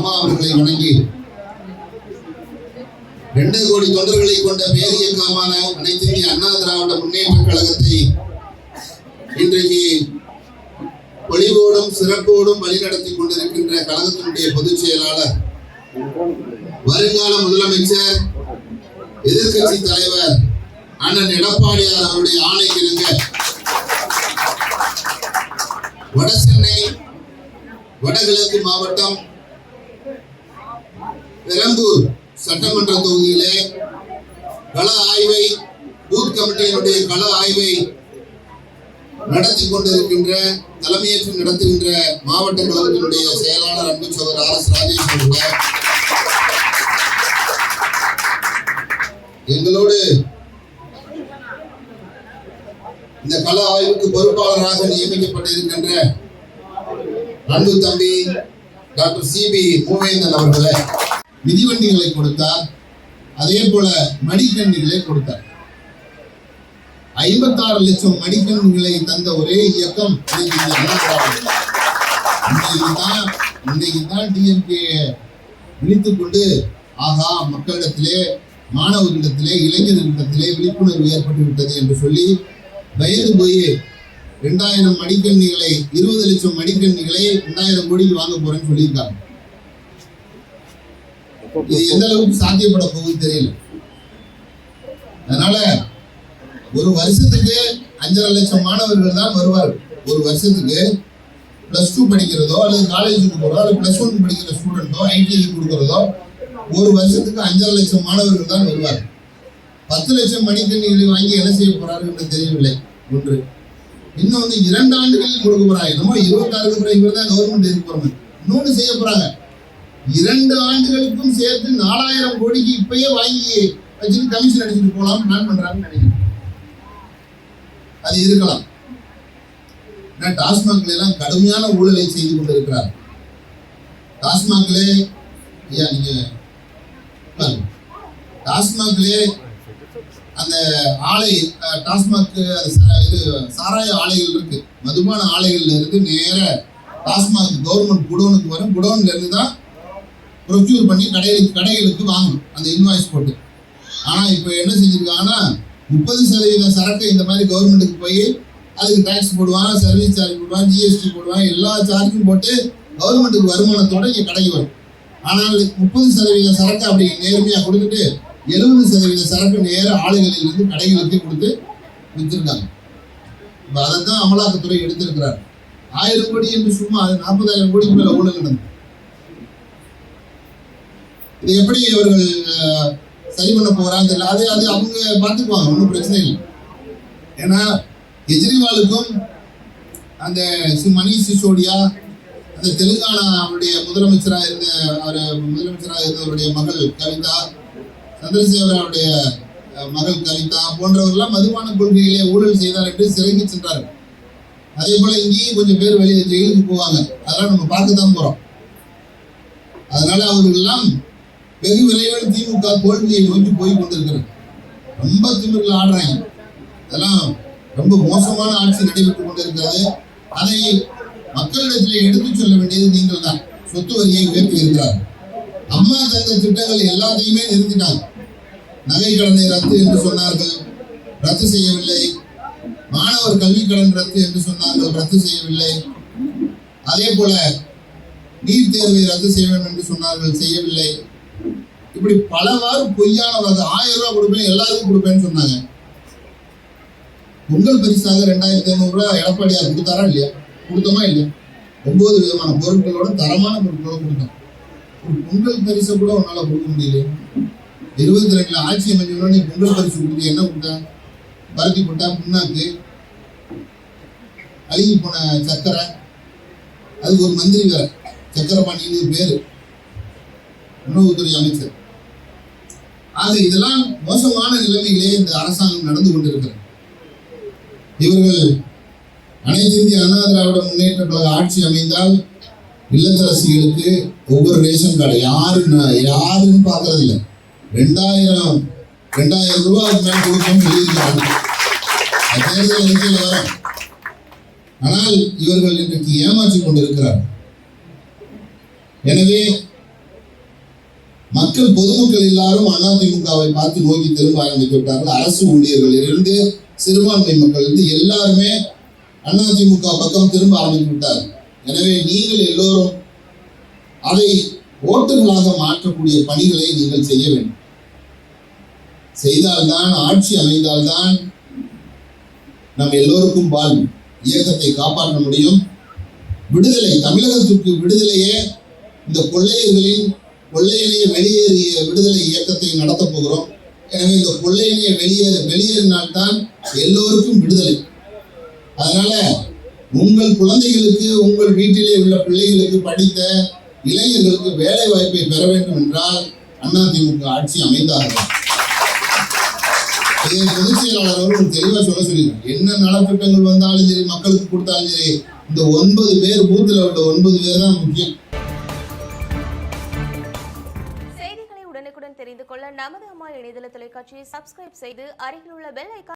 அம்மா அவர்களை வணங்கி இரண்டு கோடி தொண்டர்களை கொண்ட பேரியக்கமான அனைத்து இந்திய அண்ணா திராவிட முன்னேற்ற கழகத்தை இன்றைக்கு பொலிவோடும் சிறப்போடும் வழிநடத்தி கொண்டிருக்கின்ற கழகத்தினுடைய பொதுச் செயலாளர் வருங்கால முதலமைச்சர் எதிர்கட்சி தலைவர் அண்ணன் எடப்பாடியார் அவருடைய ஆணைக்கு இருங்க வட சென்னை வடகிழக்கு மாவட்டம் பெரம்பூர் சட்டமன்ற தொகுதியிலே கள ஆய்வை பூத் கமிட்டியினுடைய கள ஆய்வை நடத்தி கொண்டிருக்கின்ற தலைமையேற்று நடத்துகின்ற மாவட்ட கழகத்தினுடைய செயலாளர் அன்பு சோதர் ஆர் எஸ் ராஜேஷ் அவர்கள். எங்களோடு இந்த கள ஆய்வுக்கு பொறுப்பாளராக நியமிக்கப்பட்டிருக்கின்ற அன்பு தம்பி டாக்டர் சிபி மூவேந்தன் அவர்களை. மிதிவண்டிகளை கொடுத்தார். அதே போல மடிக்கண்ணிகளை கொடுத்தார். ஐம்பத்தாறு லட்சம் மடிக்கண்ணிகளை தந்த ஒரே இயக்கம் இன்னைக்கு தான் இன்னைக்கு தான் டிஎம்கே விழித்துக் கொண்டு ஆகா மக்களிடத்திலே மாணவர்களிடத்திலே இளைஞர்களிடத்திலே விழிப்புணர்வு ஏற்பட்டு விட்டது என்று சொல்லி வயது போய் ரெண்டாயிரம் மடிக்கண்ணிகளை இருபது லட்சம் மடிக்கண்ணிகளை ரெண்டாயிரம் கோடிக்கு வாங்க போறேன்னு சொல்லியிருக்காங்க. இது எந்த அளவுக்கு சாத்தியப்பட போகுது தெரியல. அதனால ஒரு வருஷத்துக்கு அஞ்சரை லட்சம் மாணவர்கள் தான் வருவார்கள். ஒரு வருஷத்துக்கு பிளஸ் டூ படிக்கிறதோ அல்லது காலேஜுக்கு போகிறதோ அல்லது பிளஸ் ஒன் படிக்கிற ஸ்டூடெண்ட்டோ ஐடிஐ கொடுக்குறதோ ஒரு வருஷத்துக்கு அஞ்சரை லட்சம் மாணவர்கள் தான் வருவார்கள். பத்து லட்சம் மடிக்கணிகளை வாங்கி என்ன செய்ய போறார்கள் என்று தெரியவில்லை. ஒன்று. இன்னொன்று இரண்டு ஆண்டுகளில் கொடுக்க போறாங்க. என்னமோ இருபத்தாறுக்கு பிறகு தான் கவர்மெண்ட் இருக்க போறாங்க. இன்னொன்று செய்ய போறாங்க. இரண்டு ஆண்டுகளுக்கும் சேர்த்து நாலாயிரம் கோடிக்கு இப்பயே வாங்கி வச்சுட்டு கமிஷன் அடிச்சுட்டு போலாம் பிளான் பண்றாங்கன்னு நினைக்கிறேன். அது இருக்கலாம். ஏன்னா டாஸ்மாக்ல எல்லாம் கடுமையான ஊழலை செய்து கொண்டிருக்கிறார். டாஸ்மாக்லே ஐயா நீங்க டாஸ்மாக்லே அந்த ஆலை டாஸ்மாக் இது சாராய ஆலைகள் இருக்கு. மதுபான ஆலைகள்ல இருந்து நேர டாஸ்மாக் கவர்மெண்ட் குடோனுக்கு வரும். குடோன்ல இருந்து தான் ப்ரொக்யூர் பண்ணி கடைகளுக்கு கடைகளுக்கு வாங்கணும். அந்த இன்வாய்ஸ் போட்டு. ஆனால் இப்போ என்ன செஞ்சிருக்காங்கன்னா முப்பது சதவீத சரக்கு இந்த மாதிரி கவர்மெண்ட்டுக்கு போய் அதுக்கு டேக்ஸ் போடுவாங்க சர்வீஸ் சார்ஜ் போடுவாங்க ஜிஎஸ்டி போடுவாங்க எல்லா சார்ஜும் போட்டு கவர்மெண்ட்டுக்கு வருமானத்தோட இங்கே கடைக்கு வரும். ஆனால் முப்பது சதவீத சரக்கு அப்படி நேர்மையாக கொடுத்துட்டு எழுபது சதவீத சரக்கு நேர ஆலைகளில் இருந்து கடைகளுக்கு கொடுத்து விற்றுருக்காங்க இப்போ அதை தான் அமலாக்கத்துறை எடுத்திருக்கிறார் ஆயிரம் கோடி என்று சும்மா அது நாற்பதாயிரம் கோடிக்கு மேலே ஊழல் நடந்தது இது எப்படி இவர்கள் சரி பண்ண போறாங்க தெரியல. அது அது அவங்க பார்த்துக்குவாங்க ஒன்றும் பிரச்சனை இல்லை. ஏன்னா கெஜ்ரிவாலுக்கும் அந்த சி- மணீஷ் சிசோடியா அந்த தெலுங்கானா அவருடைய முதலமைச்சராக இருந்த அவர் முதலமைச்சராக இருந்தவருடைய மகள் கவிதா சந்திரசேகர் அவருடைய மகள் கவிதா போன்றவர்கள்லாம் மதுபான கொள்கையிலே ஊழல் செய்தார் என்று சிறைக்கு சென்றார்கள். அதே போல இங்கேயும் கொஞ்சம் பேர் வெளியே ஜெயிலுக்கு போவாங்க. அதெல்லாம் நம்ம பார்க்க தான் போறோம். அதனால அவர்கள்லாம் வெகு விரைவில் திமுக தோல்வியை நோக்கி போய் கொண்டிருக்கிறது. ரொம்ப திமிரில் ஆடுறாங்க. அதெல்லாம் ரொம்ப மோசமான ஆட்சி நடைபெற்றுக் கொண்டிருக்கிறது. அதை மக்களிடத்தில் எடுத்துச் சொல்ல வேண்டியது நீங்கள் தான். சொத்து வரியை உயர்த்தி இருக்கிறார். அம்மா தந்த திட்டங்கள் எல்லாத்தையுமே நிறுத்தினாங்க நகை கடனை ரத்து என்று சொன்னார்கள். ரத்து செய்யவில்லை. மாணவர் கல்வி கடன் ரத்து என்று சொன்னார்கள். ரத்து செய்யவில்லை. அதே போல நீட் தேர்வை ரத்து செய்ய வேண்டும் என்று சொன்னார்கள். செய்யவில்லை. இப்படி பலவாறு பொய்யான வாக்கு ஆயிரம் ரூபாய் கொடுப்பேன் எல்லாருக்கும் கொடுப்பேன்னு சொன்னாங்க. பொங்கல் பரிசாக ரெண்டாயிரத்தி ஐநூறு ரூபாய் எடப்பாடியார் கொடுத்தாரா இல்லையா? கொடுத்தோமா இல்லையா? ஒன்பது விதமான பொருட்களோட தரமான பொருட்களோட கொடுத்தோம். ஒரு பொங்கல் பரிசை கூட உன்னால கொடுக்க முடியல இருபத்தி ரெண்டுல ஆட்சி அமைஞ்சோட நீ பொங்கல் பரிசு கொடுத்து என்ன கொடுத்தேன் பருத்தி போட்டா புண்ணாக்கு அழுகி போன சக்கரை அதுக்கு ஒரு மந்திரி வேற. சக்கரை பாண்டியன்னு பேரு. உணவுத்துறை அமைச்சர். ஆக இதெல்லாம் மோசமான நிலைமையிலே இந்த அரசாங்கம் நடந்து கொண்டிருக்கிறது. இவர்கள் அனைத்து இந்திய அண்ணா திராவிட முன்னேற்ற கழக ஆட்சி அமைந்தால் இல்லத்தரசிகளுக்கு ஒவ்வொரு ரேஷன் கார்டு யாரு யாருன்னு பார்க்கறது இல்லை ரெண்டாயிரம் ரெண்டாயிரம் ரூபாய்க்கு மேல் கொடுக்கணும்னு சொல்லியிருக்காங்க தேர்தல் அறிக்கையில் வரும். ஆனால் இவர்கள் இன்றைக்கு ஏமாற்றி கொண்டிருக்கிறார் எனவே மக்கள் பொதுமக்கள் எல்லாரும் அதிமுகவை பார்த்து நோக்கி திரும்ப ஆரம்பித்து விட்டார்கள் அரசு ஊழியர்கள் இருந்து சிறுபான்மை மக்கள் இருந்து எல்லாருமே அதிமுக பக்கம் திரும்ப ஆரம்பித்து விட்டார் எனவே நீங்கள் எல்லோரும் அதை ஓட்டுகளாக மாற்றக்கூடிய பணிகளை நீங்கள் செய்ய வேண்டும். செய்தால்தான் ஆட்சி அமைந்தால்தான் நம் எல்லோருக்கும் வாழ்வு இயக்கத்தை காப்பாற்ற முடியும். விடுதலை தமிழகத்திற்கு விடுதலையே இந்த கொள்ளையர்களின் கொள்ளையனைய வெளியேறிய விடுதலை இயக்கத்தை நடத்தப் போகிறோம். எனவே இந்த கொள்ளையனைய வெளியேற வெளியேறினால்தான் எல்லோருக்கும் விடுதலை. அதனால உங்கள் குழந்தைகளுக்கு உங்கள் வீட்டிலே உள்ள பிள்ளைகளுக்கு படித்த இளைஞர்களுக்கு வேலை வாய்ப்பை பெற வேண்டும் என்றால் அதிமுக ஆட்சி அமைந்தார்கள் இதை பொதுச் செயலாளர் அவர்கள் தெளிவாக சொல்ல சொல்லியிருக்காங்க என்ன நலத்திட்டங்கள் வந்தாலும் சரி மக்களுக்கு கொடுத்தாலும் சரி இந்த ஒன்பது பேர் பூத்தில் உள்ள ஒன்பது பேர் தான் முக்கியம். கொள்ள நமது அம்மா இணையதள தொலைக்காட்சியை சப்ஸ்கிரைப் செய்து அருகில் உள்ள பெல் ஐக்கான்